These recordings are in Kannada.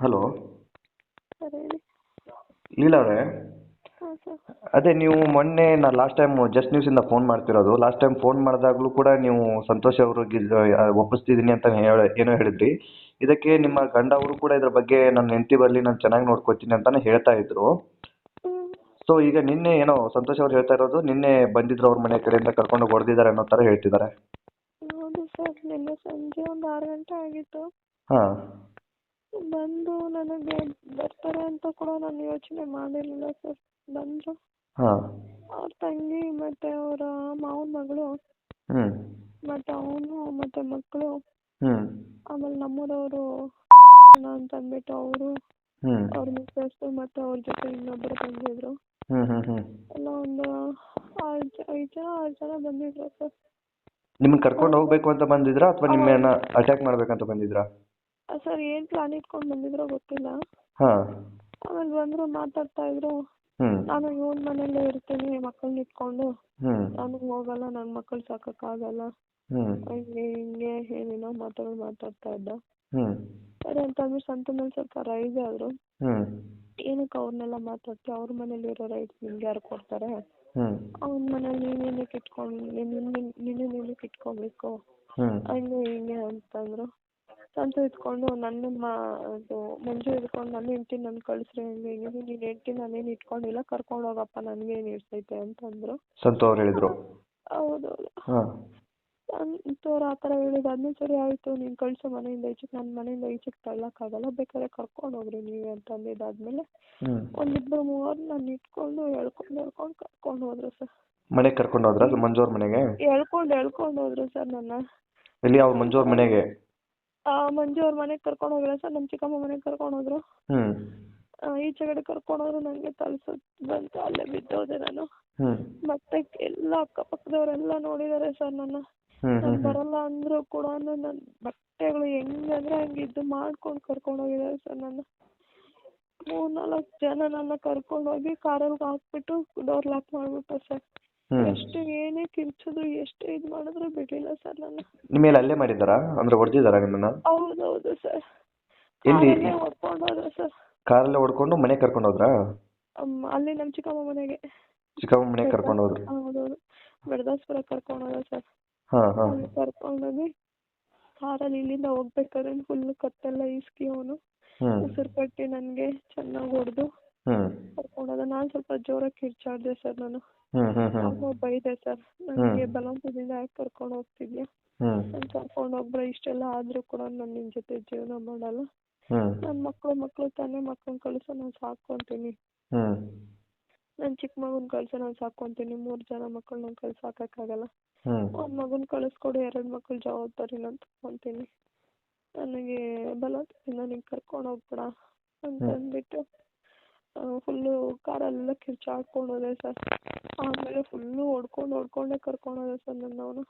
ಹಲೋ. ಸರ್ ಹೇಳಿ. ಲೀಲಾ ಅವರೇ. ಹಾಂ ಸರ್. ಅದೇ ನೀವು ಮೊನ್ನೆ ನಾನು ಲಾಸ್ಟ್ ಟೈಮ್ ಜಸ್ಟ್ ನ್ಯೂಸಿಂದ ಫೋನ್ ಮಾಡ್ತಿರೋದು. ಲಾಸ್ಟ್ ಟೈಮ್ ಫೋನ್ ಮಾಡಿದಾಗಲೂ ಕೂಡ ನೀವು ಸಂತೋಷ್ ಅವ್ರಿಗೆ ಒಪ್ಪಿಸ್ತಿದ್ದೀನಿ ಅಂತ ಹೇಳ ಏನೋ ಹೇಳಿದ್ರಿ. ಇದಕ್ಕೆ ನಿಮ್ಮ ಗಂಡ ಅವರು ಕೂಡ ಇದ್ರ ಬಗ್ಗೆ ನನ್ನ ಹೆಂಡತಿ ಬರಲಿ ನಾನು ಚೆನ್ನಾಗಿ ನೋಡ್ಕೊತೀನಿ ಅಂತಾನೆ ಹೇಳ್ತಾ ಇದ್ರು. ಸೊ ಈಗ ನಿನ್ನೆ ಏನೋ ಸಂತೋಷ್ ಅವ್ರು ಹೇಳ್ತಾ ಇರೋದು ನಿನ್ನೆ ಬಂದಿದ್ರು ಅವ್ರ ಮನೆ ಕಡೆಯಿಂದ ಕರ್ಕೊಂಡು ಹೊಡೆದಿದ್ದಾರೆ ಅನ್ನೋ ಥರ ಹೇಳ್ತಿದ್ದಾರೆ ಹೌದು ಸರ್ ನಿನ್ನೆ ಸಂಜೆ ಒಂದು ಆರು ಗಂಟೆ ಆಗಿತ್ತು. ಹಾಂ. ಬಂದು ನನಗೆ ಬರ್ತಾರೆ ಅಂತ ಕೂಡ ನಾನು ಯೋಚನೆ ಮಾಡಿರಲಿಲ್ಲ ಸರ್. ಬಂದರು. ಹಾಂ. ಅವ್ರ ತಂಗಿ ಮತ್ತೆ ಅವರ ಮಾವನ ಮಗಳು ಹ್ಞೂ ಮತ್ತು ಅವನು ಮತ್ತೆ ಮಕ್ಕಳು ಹ್ಞೂ ಆಮೇಲೆ ನಮ್ಮೂರವರು ಅಂತ ಅಂದ್ಬಿಟ್ಟು ಅವರು ಹ್ಞೂ ಅವ್ರ ಮಿಸ್ಸಸ್ ಮತ್ತು ಅವ್ರ ಜೊತೆ ಇನ್ನೊಬ್ಬರು ಬಂದಿದ್ರು. ಹ್ಞೂ ಹ್ಞೂ ಹ್ಞೂ ಎಲ್ಲ ಒಂದು ಆರು ಜ ಐದು ಜನ ಆರು ಜನ ಬಂದಿದ್ರು ಸರ್. ನಿಮ್ಮನ್ನ ಕರ್ಕೊಂಡು ಹೋಗ್ಬೇಕು ಅಂತ ಬಂದಿದ್ರಾ ಅಥವಾ ನಿಮ್ಮನ್ನ ಅಟ್ಯಾಕ್ ಮಾಡ್ಬೇಕಂತ ಬಂದಿದ್ರಾ? ಸರ್ ಏನ್ ಪ್ಲಾನ್ ಇಟ್ಕೊಂಡು ಬಂದಿದ್ರೋ ಗೊತ್ತಿಲ್ಲ. ಹಾಂ. ಆಮೇಲೆ ಬಂದರು ಮಾತಾಡ್ತಾ ಇದ್ರು. ನಾನು ಇವನ್ ಮನೇಲೇ ಇರ್ತೀನಿ ಮಕ್ಕಳನ್ನ ಇಟ್ಕೊಂಡು. ನಾನು ಹೋಗಲ್ಲ ನನ್ ಮಕ್ಕಳು ಸಾಕೋಕ್ಕಾಗಲ್ಲ ಆಗಲ್ಲ. ಹಂಗೆ ಹಿಂಗೆ ಏನೇನೋ ಮಾತಾಡೋ ಮಾತಾಡ್ತಾ ಇದ್ದ. ಸರಿ ಅಂತ ಅಂದ್ಬಿಟ್ಟು ಸಂತ ಮೇಲೆ ಸ್ವಲ್ಪ ರೈಸ್ ಆದ್ರು. ಏನಕ್ಕೆ ಅವ್ರನ್ನೆಲ್ಲ ಮಾತಾಡ್ತೀವಿ ಅವ್ರ ಮನೇಲಿ ಇರೋ ರೈಟ್ ನಿಮ್ಗೆ ಯಾರು ಕೊಡ್ತಾರೆ? ಹ್ಞೂ ಅವ್ನ ಮನೇಲಿ ನೀನೇನಕ್ಕೆ ಇಟ್ಕೊಂಡು ನಿನ್ನ ನಿನ್ನ ನಿನ್ನ ಇಟ್ಕೊಬೇಕು. ಹಂಗೆ ಹಿಂಗೆ ಅಂತಂದರು ಸಂತು ಇಟ್ಕೊಂಡು ನನ್ನ ಮಾ ಇದು ಮಂಜು ಇಟ್ಕೊಂಡು ನನ್ನ ಹೆಂಡ್ತಿ ನನ್ನ ಕಳಿಸ್ರಿ ಹಂಗೆ ಹಿಂಗೆ ನೀನು ಹೆಂಡ್ತಿ ನಾನೇನು ಇಟ್ಕೊಂಡಿಲ್ಲ ಕರ್ಕೊಂಡು ಹೋಗಪ್ಪ ನನಗೇನು ಇರ್ತೈತೆ ಅಂತಂದರು. ಸಂತು ಅವ್ರು ಹೇಳಿದ್ರು? ಹೌದು. ಹಾಂ. ಅಂತವ್ರು ಆ ಥರ ಹೇಳಿದಾದ್ಮೇಲೆ ಸರಿ ಆಯಿತು ನೀನು ಕಳಿಸು ಮನೆಯಿಂದ ಈಚೆಗೆ ನನ್ನ ಮನೆಯಿಂದ ಈಚೆಗೆ ತಳ್ಳೋಕ್ಕಾಗಲ್ಲ ಬೇಕಾದ್ರೆ ಕರ್ಕೊಂಡು ಹೋಗ್ರಿ ನೀವೇ ಅಂತ ಅಂದಿದ್ದಾದ್ಮೇಲೆ ಹ್ಞೂ ಒಂದಿಬ್ಬರು ಮೂವರು ನಾನು ಇಟ್ಕೊಂಡು ಎಳ್ಕೊಂಡು ಎಳ್ಕೊಂಡು ಕರ್ಕೊಂಡು ಹೋದ್ರು ಸರ್. ಮನೆಗೆ ಕರ್ಕೊಂಡು ಹೋದ್ರಾ ಮಂಜು ಅವ್ರ ಮನೆಗೆ? ಎಳ್ಕೊಂಡು ಎಳ್ಕೊಂಡು ಹೋದ್ರು ಸರ್ ನನ್ನ. ಎಲ್ಲಿ ಅವ್ರ ಮಂಜು ಅವ್ರ ಮನೆಗೆ? ಮಂಜು ಅವ್ರ ಮನೆಗೆ ಕರ್ಕೊಂಡು ಹೋಗಿಲ್ಲ ಸರ್ ನಮ್ಮ ಚಿಕ್ಕಮ್ಮ ಮನೆಗೆ ಕರ್ಕೊಂಡು ಹೋದ್ರು. ಹ್ಮ್. ಆ, ಕಡೆ ಕರ್ಕೊಂಡು ಹೋದ್ರು ನನಗೆ ತಲ್ಸೋದು ಬಂತು ಅಲ್ಲೇ ಬಿದ್ದೋದೆ ನಾನು. ಹ್ಮ್. ಮತ್ತೆ ಎಲ್ಲ ಅಕ್ಕಪಕ್ಕದವರೆಲ್ಲ ನೋಡಿದ್ದಾರೆ ಸರ್ ನನ್ನ. ಹ್ಮ್ ಬರಲ್ಲ ಅಂದ್ರು ಕೂಡ ನನ್ನ ಬಟ್ಟೆಗಳು ಹೆಂಗಂದ್ರೆ ಹಂಗೆ ಇದು ಮಾಡ್ಕೊಂಡು ಕರ್ಕೊಂಡು ಹೋಗಿದ್ದಾರೆ ಸರ್ ನನ್ನ. ಮೂರ್ನಾಲ್ಕು ಜನ ನನ್ನ ಕರ್ಕೊಂಡು ಹೋಗಿ ಕಾರಲ್ಲಿ ಹಾಕ್ಬಿಟ್ಟು ಡೋರ್ ಲಾಕ್ ಮಾಡಿಬಿಟ್ರು ಸರ್. ಎಷ್ಟು ಏನೇ ಕಿರ್ಚೋದು ಎಷ್ಟು ಇದು ಮಾಡಿದ್ರು ಬಿಡಲಿಲ್ಲ ಸರ್ ನನ್ನ ನಿಮ್ಮ ಮೇಲೆ ಅಲ್ಲೇ ಮಾಡಿದ್ದಾರಾ? ಅಂದ್ರೆ ಹೊಡೆದಿದ್ದಾರಾ ನಿಮ್ಮನ್ನ? ಹೌದೌದು ಸರ್. ಎಲ್ಲಿ? ಕಾರಲ್ಲೇ ಹೊಡ್ಕೊಂಡು ಹೋದ್ರು ಸರ್. ಕಾರಲ್ಲೇ ಹೊಡ್ಕೊಂಡು ಮನೆ ಕರ್ಕೊಂಡು ಹೋದ್ರ? ಅಲ್ಲಿ ನಮ್ಮ ಚಿಕ್ಕಮ್ಮ ಮನೆಗೆ. ಚಿಕ್ಕಮ್ಮ ಮನೆ ಕರ್ಕೊಂಡು ಹೋದ್ರು. ಹೌದೌದು. ಬಿಡದಾಸ್ಪುರ ಕರ್ಕೊಂಡು ಹೋದ ಸರ್. ಹಾ ಹಾ. ಅಲ್ಲಿ ಕರ್ಕೊಂಡೋಗಿ ಕಾರಲ್ಲಿ ಇಲ್ಲಿಂದ ಹೋಗ್ಬೇಕಾದ್ರೆ ಫುಲ್ ಕತ್ತೆಲ್ಲ ಇಸ್ಕಿ ಅವನು. ಹ್ಞೂ ಉಸಿರು ಕಟ್ಟಿ ನನಗೆ ಚೆನ್ನಾಗಿ ಹೊಡೆದು ಹ್ಞೂ ಕರ್ಕೊಂಡೋದ ನಾನು ಸ್ವಲ್ಪ ಜೋರಾಗಿ ಕಿರ್ಚಾಡ್ದೆ ಸರ್ ನಾನು. ಅಮ್ಮ ಬೈದೆ ಸರ್. ನನಗೆ ಬಲವಂತದಿಂದ ಯಾಕೆ ಕರ್ಕೊಂಡು ಹೋಗ್ತಿದ್ಯಾ? ಹ್ಞೂ ನಾನು ಕರ್ಕೊಂಡು ಹೋಗ್ಬೇಡ ಇಷ್ಟೆಲ್ಲ ಆದರೂ ಕೂಡ ನಾನು ನಿನ್ನ ಜೊತೆ ಜೀವನ ಮಾಡಲ್ಲ. ನನ್ ನನ್ನ ಮಕ್ಕಳು ಮಕ್ಕಳು ತಾನೇ ಮಕ್ಕಳನ್ನ ಕಳಿಸೋ ನಾನು ಸಾಕ್ಕೊಂತೀನಿ ಹ್ಞೂ ನನ್ನ ಚಿಕ್ಕ ಮಗನ ಕಳಿಸೋ ನಾನು ಸಾಕ್ಕೊಂತೀನಿ ಮೂರು ಜನ ಮಕ್ಕಳು ನಾನು ಕಳ್ಸಿ ಸಾಕೋಕ್ಕಾಗಲ್ಲ. ಹ್ಞೂ ಒಂದು ಮಗನ ಕಳಿಸ್ಕೊಡು ಎರಡು ಮಕ್ಕಳ ಜವಾಬ್ದಾರಿ ನಾನು ತಗೊತೀನಿ ನನಗೆ ಬಲವಂತದಿಂದ ನೀನು ಕರ್ಕೊಂಡು ಹೋಗ್ಬೇಡ ಅಂತ ಅಂದ್ಬಿಟ್ಟು ಫುಲ್ಲು ಕಾರಲ್ಲೆಲ್ಲ ಕಿರ್ಚಾಡ್ಕೊಂಡು ಹೋದೆ ಸರ್ ಆಮೇಲೆ ಫುಲ್ಲು ಹೊಡ್ಕೊಂಡು ಹೊಡ್ಕೊಂಡೇ ಕರ್ಕೊಂಡು ಹೋದೆ ಸರ್ ನನ್ನ ಅವನು.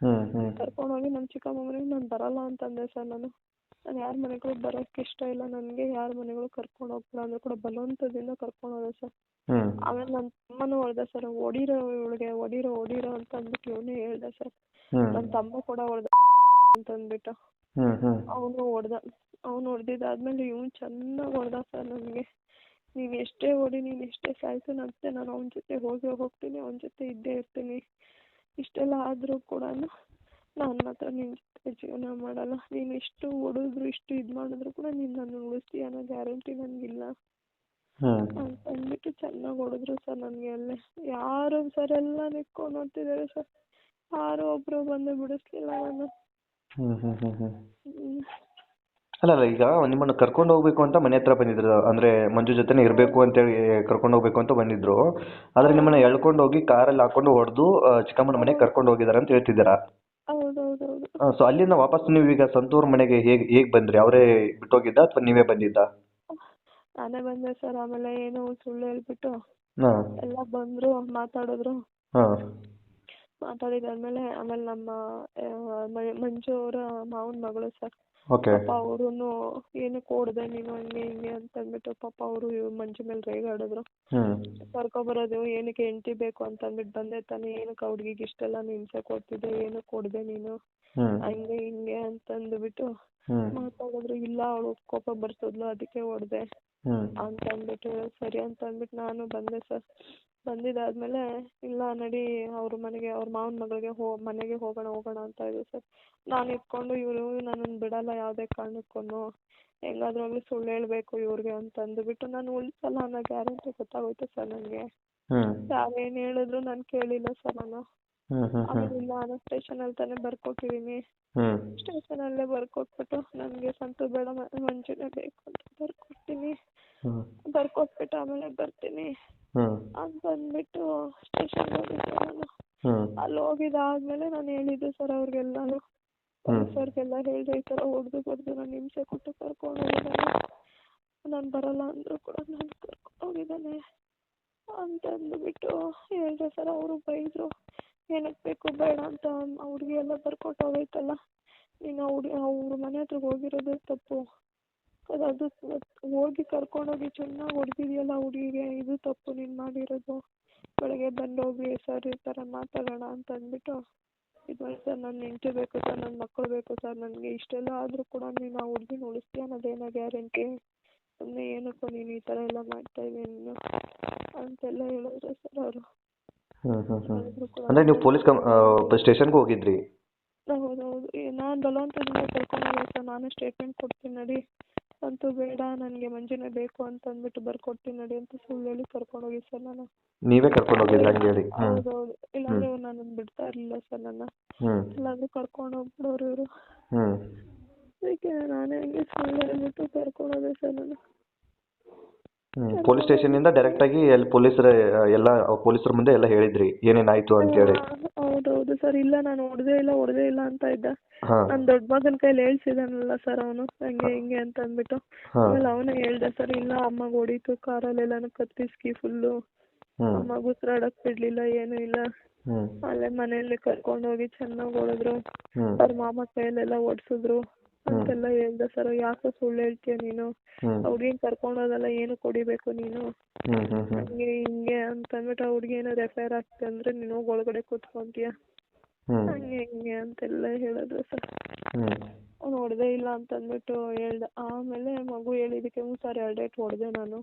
ಹ್ಮ್ ಕರ್ಕೊಂಡು ಹೋಗಿ ನಮ್ಮ ಚಿಕ್ಕಮ್ಮ ಮನೆಗೆ ನಾನು ಬರಲ್ಲ ಅಂತಂದೆ ಸರ್ ನಾನು. ನಾನು ಯಾರ ಮನೆಗೂ ಬರೋಕ್ಕೆ ಇಷ್ಟ ಇಲ್ಲ ನನಗೆ ಯಾರ ಮನೆಗಳು ಕರ್ಕೊಂಡು ಹೋಗ್ಬೇಡ ಅಂದ್ರೆ ಕೂಡ ಬಲವಂತದಿಂದ ಕರ್ಕೊಂಡು ಹೋದೆ ಸರ್ ಆಮೇಲೆ ನನ್ನ ತಮ್ಮನೂ ಹೊಡೆದ ಸರ್ ಹೊಡೀರೋ ಇವಳಿಗೆ ಹೊಡೀರೋ ಹೊಡೀರೋ ಅಂತ ಅಂದ್ಬಿಟ್ಟು ಇವನೇ ಹೇಳ್ದೆ ಸರ್ ನನ್ ನನ್ನ ತಮ್ಮ ಕೂಡ ಹೊಡೆದ ಅಂತ ಅಂದ್ಬಿಟ್ಟು ಹ್ಮ್. ಹ್ಞೂ ಅವನು ಹೊಡೆದ ಅವನು ಹೊಡೆದಿದ್ದಾದ್ಮೇಲೆ ಇವನು ಚೆನ್ನಾಗಿ ಹೊಡೆದ ಸರ್ ನನಗೆ. ನೀನು ಎಷ್ಟೇ ಓಡಿ ನೀನು ಎಷ್ಟೇ ಸಾಯಿಸು ಅಂತ ನಾನು ಅವನ ಜೊತೆ ಹೋಗಿ ಹೋಗ್ತೀನಿ ಅವನ ಜೊತೆ ಇದ್ದೇ ಇರ್ತೀನಿ. ಇಷ್ಟೆಲ್ಲ ಆದರೂ ಕೂಡ ನಾನು ಮಾತ್ರ ನಿನ್ನ ಜೊತೆ ಜೀವನ ಮಾಡಲ್ಲ. ನೀನು ಇಷ್ಟು ಹೊಡೆದ್ರು ಇಷ್ಟು ಇದು ಮಾಡಿದ್ರು ಕೂಡ ನೀನು ನನ್ನ ಉಳಿಸ್ತೀಯ ಅನ್ನೋ ಗ್ಯಾರಂಟಿ ನನಗಿಲ್ಲ ಅಂತ ಅಂದ್ಬಿಟ್ಟು ಚೆನ್ನಾಗಿ ಹೊಡೆದ್ರು ಸರ್ ನನಗೆ ಅಲ್ಲೇ. ಯಾರು ಸರ್ ಎಲ್ಲ ನಿಂತ್ಕೊಂಡು ನೋಡ್ತಿದ್ದಾರೆ ಸರ್. ಯಾರೋ ಒಬ್ಬರು ಬಂದು ಬಿಡಿಸ್ಲಿಲ್ಲ ನಾನು ಹ್ಞೂ ಹ್ಞೂ ಹ್ಞೂ ಹ್ಞೂ ಹ್ಮ್. ಅಲ್ಲ ಅಲ್ಲ ಈಗ ನಿಮ್ಮನ್ನು ಕರ್ಕೊಂಡು ಹೋಗ್ಬೇಕು ಅಂತ ಮನೆ ಹತ್ರ ಬಂದಿದ್ರು. ಅಂದ್ರೆ ಮಂಜು ಜೊತೆನೇ ಇರಬೇಕು ಅಂತೇಳಿ ಕರ್ಕೊಂಡು ಹೋಗ್ಬೇಕು ಅಂತ ಬಂದಿದ್ರು. ಆದರೆ ನಿಮ್ಮನ್ನ ಎಳ್ಕೊಂಡು ಹೋಗಿ ಕಾರಲ್ಲಿ ಹಾಕೊಂಡು ಹೊಡೆದು ಚಿಕ್ಕಮ್ಮನ ಮನೆಗೆ ಕರ್ಕೊಂಡು ಹೋಗಿದ್ದಾರೆ ಅಂತ ಹೇಳ್ತಿದ್ದೀರಾ? ಹೌದೌದೌದು. ಸೊ ಅಲ್ಲಿಂದ ವಾಪಸ್ ನೀವು ಈಗ ಸಂತೂರ್ ಮನೆಗೆ ಹೇಗೆ ಹೇಗೆ ಬಂದ್ರಿ? ಅವರೇ ಬಿಟ್ಟೋಗಿದ್ದ ಅಥವಾ ನೀವೇ ಬಂದಿದ್ದ? ನಾನೇ ಬಂದೆ ಸರ್ ಆಮೇಲೆ ಏನು ಸುಳ್ಳು ಹೇಳ್ಬಿಟ್ಟು ಹಾಂ. ಎಲ್ಲ ಬಂದ್ರು ಮಾತಾಡಿದ್ರು. ಮಾತಾಡಿದ ಮಾತಾಡಿದಾದ್ಮೇಲೆ ಆಮೇಲೆ ನಮ್ಮ ಆ, ಮ- ಮಂಜು ಅವರ ಮಾವನ ಮಗಳು ಸರ್. ಓಕೆ. ಪಾಪ ಅವ್ರೂ ಏನಕ್ಕೆ ಹೊಡ್ದೆ ನೀನು ಹಂಗೆ ಹಿಂಗೆ ಅಂತ ಅಂದ್ಬಿಟ್ಟು ಪಾಪ ಅವರು ಮಂಜು ಮೇಲೆ ರೇಗಾಡಿದ್ರು. ಕರ್ಕೊ ಕರ್ಕೊಬರೋದು ಏನಕ್ಕೆ ಹೆಂಡತಿ ಬೇಕು ಅಂತ ಅಂದ್ಬಿಟ್ಟು ಬಂದೆ ತಾನೆ. ಏನಕ್ಕೆ ಆ ಹುಡುಗಿಗೆ ಇಷ್ಟೆಲ್ಲ ಹಿಂಸೆ ಕೊಡ್ತಿದ್ದೆ? ಏನಕ್ಕೆ ಕೊಡ್ದೆ ನೀನು? ಹಂಗೆ ಹಿಂಗೆ ಅಂತ ಅಂದ್ಬಿಟ್ಟು ಮಾತಾಡೋದ್ರು. ಮಾತಾಡಿದ್ರು ಇಲ್ಲ ಅವಳು ಕೋಪ ಬರ್ಸಿದ್ಲು ಅದಕ್ಕೆ ಹೊಡೆದೆ ಅಂತ ಅಂದ್ಬಿಟ್ಟು ಸರಿ ಅಂತ ಅಂದ್ಬಿಟ್ಟು ನಾನು ಬಂದೆ ಸರ್. ಬಂದಿದ್ದಾದ್ಮೇಲೆ ಇಲ್ಲ ನಡಿ ಅವ್ರ ಮನೆಗೆ ಅವ್ರ ಮಾವನ ಮಗಳಿಗೆ ಹೋ ಮನೆಗೆ ಹೋಗೋಣ ಹೋಗೋಣ ಅಂತ ಇದ್ರು ಸರ್. ನಾನು ಇಟ್ಕೊಂಡು ಇವರು ನನ್ನನ್ನು ಬಿಡಲ್ಲ ಯಾವುದೇ ಕಾರಣಕ್ಕೂ ಹೆಂಗಾದ್ರೂ ಆಗಲಿ ಸುಳ್ಳು ಹೇಳಬೇಕು ಇವ್ರಿಗೆ ಅಂತ ಅಂದುಬಿಟ್ಟು ನಾನು ಉಳಿಸಲ್ಲ ಅನ್ನೋ ಗ್ಯಾರಂಟಿ ಗೊತ್ತಾಗೋಯ್ತು ಸರ್ ನನಗೆ ಯಾರು ಏನು ಹೇಳಿದ್ರು ನಾನು ಕೇಳಿಲ್ಲ ಸರ್ ನಾನು. ಹ್ಞೂ ನಾನು ಹ್ಞೂ ಅಲ್ಲಿ ಇಲ್ಲ ತಾನೇ ಬರ್ಕೊಟ್ಟಿದ್ದೀನಿ ಸ್ಟೇಷನ್ ಅಲ್ಲೇ ಬರ್ಕೊಟ್ಬಿಟ್ಟು ನನಗೆ ಸಂತು ಬೇಡ ಮಂಜುನೇ ಬೇಕು ಅಂತ ಬರ್ಕೊಡ್ತೀನಿ. ಹ್ಮ್. ಬರ್ಕೊಟ್ಬಿಟ್ಟು ಆಮೇಲೆ ಬರ್ತೀನಿ. ಅಂತ ಅಂದ್ಬಿಟ್ಟು ಸ್ಟೇಷನ್ ಹೋಗಿದ್ದೆ ನಾನು. ಅಲ್ಲಿ ಅಲ್ಲಿ ಹೋಗಿದ್ದಾದ್ಮೇಲೆ ನಾನು ಹೇಳಿದ್ದು ಸರ್ ಅವ್ರಿಗೆಲ್ಲನೂ ಸರ್ಗೆಲ್ಲ ಹೇಳಿದೆ ಈ ಥರ ಹೊಡೆದು ಬಡ್ದು ನಾನು ಹಿಂಸೆ ಕೊಟ್ಟು ಕರ್ಕೊಂಡು ಹೋಗಿದ್ದಾನೆ. ನಾನು ಬರಲ್ಲ ಅಂದ್ರು ಕೂಡ ನಾನು ಕರ್ಕೊಂಡು ಹೋಗಿದ್ದಾನೆ. ಅಂತ ಅಂದ್ಬಿಟ್ಟು ಹೇಳಿದೆ ಸರ್ ಅವರು ಬೈದರು. ಏನಕ್ಕೆ ಬೇಕು ಬೇಡ ಅಂತ ಹುಡುಗಿ ಎಲ್ಲ ಬರ್ಕೊಟ್ಟು ಹೋಗೈತಲ್ಲ. ನೀನು ಹುಡುಗಿ ಅವ್ರ ಮನೆ ಹತ್ರ ಹೋಗಿರೋದೇ ತಪ್ಪು. ಅದು ಹೋಗಿ ಕರ್ಕೊಂಡೋಗಿ ಚೆನ್ನಾಗಿ ಹೊಡೆದಿದ್ಯಲ್ಲ ಹುಡುಗಿಗೆ, ಇದು ತಪ್ಪು ನೀನು ಮಾಡಿರೋದು. ಬೆಳಗ್ಗೆ ಬಂದೋಗಿ ಸರ್ ಈ ಥರ ಮಾತಾಡೋಣ ಅಂತ ಅಂದ್ಬಿಟ್ಟು, ಇದು ಸರ್ ನನ್ನ ಹೆಂಡತಿ ಬೇಕು ಸರ್ ನನ್ನ ಮಕ್ಕಳು ಬೇಕು ಸರ್, ನನಗೆ ಇಷ್ಟೆಲ್ಲ ಆದರೂ ಕೂಡ ನೀನು ಆ ಹುಡುಗಿನ ಉಳಿಸ್ತೀಯ ಅನ್ನೋದೇನೋ ಗ್ಯಾರಂಟಿ. ಸುಮ್ಮನೆ ಏನಕ್ಕೋ ನೀನು ಈ ಥರ ಎಲ್ಲ ಮಾಡ್ತಾ ಇದೀಯ ನೀನು ಅಂತೆಲ್ಲ ಹೇಳಿದ್ರು ಸರ್ ಅವರು. ಹ್ಞೂ ಹೇಳಿದ್ರು ಕೂಡ ಅಂದರೆ ನೀವು ಪೊಲೀಸ್ ಸ್ಟೇಷನ್ ಸ್ಟೇಷನ್ಗೆ ಹೋಗಿದ್ರಿ? ಹೌದೌದು ನಾನು ಬಲವಂತದಿಂದ ಕರ್ಕೊಂಡು ಸರ್. ನಾನೇ ಸ್ಟೇಟ್ಮೆಂಟ್ ಕೊಡ್ತೀನಿ ನಡಿ. ಅಂತೂ ಬೇಡ ನನಗೆ ಮಂಜುನೇ ಬೇಕು ಅಂತ ಅಂದ್ಬಿಟ್ಟು ಬರ್ಕೊಡ್ತೀನಿ ನಡಿ ಅಂತ ಸುಳ್ಳು ಹೇಳಿ ಕರ್ಕೊಂಡು ಹೋಗಿ ಸರ್ ನಾನು. ನೀವೇ ಕರ್ಕೊಂಡು ಹೋಗಿದ್ರಿ ಹಂಗೆ ಹೇಳಿ. ಹೌದೌದು ಇಲ್ಲಾಂದ್ರೆ ನನ್ನನ್ನು ಬಿಡ್ತಾ ಇರಲಿಲ್ಲ ಸರ್ ನನ್ನ. ಹ್ಞೂ ಇಲ್ಲಾಂದ್ರೆ ಕರ್ಕೊಂಡು ಹೋಗ್ಬಿಡೋರು ಇವರು. ಹ್ಮ್. ಅದಕ್ಕೆ ನಾನೇ ಹಂಗೆ ಸುಳ್ಳು ಹೇಳ್ಬಿಟ್ಟು ಕರ್ಕೊಂಡು ಹೋದೆ ಸರ್ ನಾನು. ಪೊಲೀಸ್ ಸ್ಟೇಷನಿಂದ ಡೈರೆಕ್ಟಾಗಿ ಅಲ್ಲಿ ಪೊಲೀಸರ ಎಲ್ಲ ಪೊಲೀಸರ ಮುಂದೆ ಎಲ್ಲ ಹೇಳಿದ್ರಿ. ಏನೇನಾಯಿತು ಅಂತೇಳಿ. ಹೌದು ಹೌದೌದು ಸರ್. ಇಲ್ಲ ನಾನು ಹೊಡೆದೇ ಇಲ್ಲ ಹೊಡೆದೇ ಇಲ್ಲ ಅಂತ ಇದ್ದ. ಹಾಂ. ನನ್ನ ದೊಡ್ಡ ಮಗನ ಕೈಲಿ ಹೇಳ್ಸಿದಾನಲ್ಲ ಸರ್ ಅವನು. ಹಂಗೆ ಹಿಂಗೆ ಅಂತ ಅಂದ್ಬಿಟ್ಟು. ಹಾಂ. ಆಮೇಲೆ ಅವನೇ ಹೇಳ್ದ ಸರ್ ಇಲ್ಲ ಅಮ್ಮಗೆ ಹೊಡೀತು. ಕಾರಲ್ಲೆಲ್ಲಾನು ಕತ್ತಿಸ್ಕಿ ಫುಲ್ಲು. ಹ್ಞೂ ಅಮ್ಮಗೆ ಉಸಿರಾಡಕ್ ಬಿಡ್ಲಿಲ್ಲ ಏನೂ ಇಲ್ಲ. ಹ್ಞೂ ಅಲ್ಲೇ ಮನೆಯಲ್ಲಿ ಕರ್ಕೊಂಡು ಹೋಗಿ ಚೆನ್ನಾಗಿ ಹೊಡೆದ್ರು. ಹ್ಞೂ ಅವ್ರ ಮಾಮ ಕೈಯಲ್ಲೆಲ್ಲ ಹೊಡ್ಸಿದ್ರು ಅಂತೆಲ್ಲ ಹೇಳ್ದ ಸರ್ ಯಾಕೆ ಸುಳ್ಳು ಹೇಳ್ತೀಯ ನೀನು? ಹುಡ್ಗಿನ ಕರ್ಕೊಂಡು ಹೋದಲ್ಲ ಏನು ಕೊಡಿಬೇಕು ನೀನು? ಹಂಗೆ ಹಿಂಗೆ ಅಂತ ಅಂದ್ಬಿಟ್ಟು ಆ ಹುಡ್ಗಿ ಏನಾದ್ರು ಎಫ್ ಐ ಆರ್ ಆಗ್ತದೆ ಅಂದ್ರೆ ನೀನು ಹೋಗಿ ಒಳಗಡೆ ಕೂತ್ಕೊಂತೀಯ? ಹಂಗೆ ಹಿಂಗೆ ಅಂತೆಲ್ಲ ಹೇಳಿದ್ರು ಸರ್. ಹೊಡೆದೇ ಇಲ್ಲ ಅಂತ ಅಂದ್ಬಿಟ್ಟು ಹೇಳ್ದ. ಆಮೇಲೆ ಮಗು ಹೇಳಿದಕ್ಕೆ ಹ್ಞೂ ಸರ್ ಎರಡು ಡೇಟ್ ಹೊಡೆದೆ ನಾನು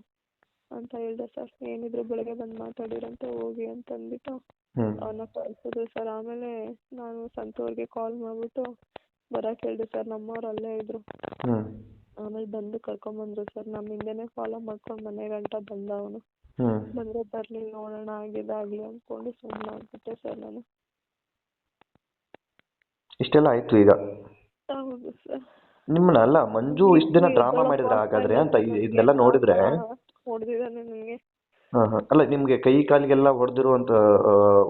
ಅಂತ ಹೇಳ್ದೆ ಸರ್. ಏನಿದ್ರು ಬೆಳಗ್ಗೆ ಬಂದು ಮಾತಾಡಿರಂತ ಹೋಗಿ ಅಂತ ಅಂದ್ಬಿಟ್ಟು ಹ್ಞೂ ಅವನ್ನ ಕಳ್ಸಿದ್ರು ಸರ್. ಆಮೇಲೆ ನಾನು ಸಂತೂರ್ಗೆ ಕಾಲ್ ಮಾಡಿಬಿಟ್ಟು ಬರೋಕ್ಕೆ ಹೇಳಿದೆ ಸರ್ ನಮ್ಮವ್ರು ಅಲ್ಲೇ ಇದ್ರು. ಆಮೇಲೆ ಬಂದು ಕರ್ಕೊಂಬಂದ್ರು ಸರ್ ನಮ್ ಹಿಂದೆನೇ ಫಾಲೋ ಮಾಡ್ಕೊಂಡು ಮನೆ ಗಂಟ ಬಂದ ಅವನು. ಬಂದ್ರೆ ಬಂದರೆ ಬರಲಿ ನೋಡೋಣ ಆಗಿದಾಗ್ಲಿ ಅಂದ್ಕೊಂಡು ಸುಮ್ಮನೆ ಆಗ್ಬಿಟ್ಟೆ ಸರ್ ನಾನು. ಇಷ್ಟೆಲ್ಲ ಆಯಿತು ಈಗ? ಹೌದು ಸರ್ ನಿಮ್ಮನ್ನ ಅಲ್ಲ ಮಂಜು ಇಷ್ಟ ದಿನ ಡ್ರಾಮಾ ಮಾಡಿದ್ರೆ ಹಾಗಾದ್ರೆ ಅಂತ ಇ- ಇದನ್ನೆಲ್ಲ ನೋಡಿದ್ರೆ? ಹೊಡೆದಿದ್ದಾನೆ ನನಗೆ ಹಾಂ ಹಾಂ. ಅಲ್ಲ ನಿಮಗೆ ಕೈ ಕಾಲಿಗೆಲ್ಲ ಹೊಡೆದಿರುವಂಥ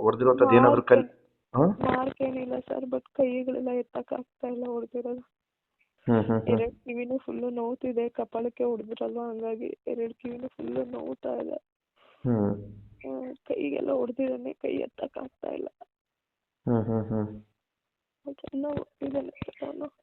ಹೊಡೆದಿರುವಂಥದ್ದು ಏನಾದರೂ ಕಲ್ ಹಾಂ? ಮಾರ್ಕ್ ಏನಿಲ್ಲ ಸರ್ ಬಟ್ ಕೈಗಳೆಲ್ಲ ಎತ್ತಕ್ಕಾಗ್ತಾ ಇಲ್ಲ ಹೊಡೆದಿರೋದು. ಎರಡ್ ಕಿವಿನೂ ಫುಲ್ ನೋವ್ತಿದೆ ಕಪಾಳಕ್ಕೆ ಹೊಡೆದ್ರಲ್ವ ಹಂಗಾಗಿ ಎರಡು ಕಿವಿನೂ ಫುಲ್ಲು ನೋವ್ತಾ ಇದೆ. ಹ್ಮ್. ಆ, ಕೈಗೆಲ್ಲ ಹೊಡೆದಿದ್ದಾನೆ ಕೈ ಎತ್ತಕ್ಕಾಗ್ತಾ ಇಲ್ಲ. ಹ್ಮ್ ಹ್ಮ್ ಹ್ಮ್. ಚೆನ್ನಾಗಿ ಹೊಡೆದಿದ್ದಾನೆ ಸರ್ ಅವನು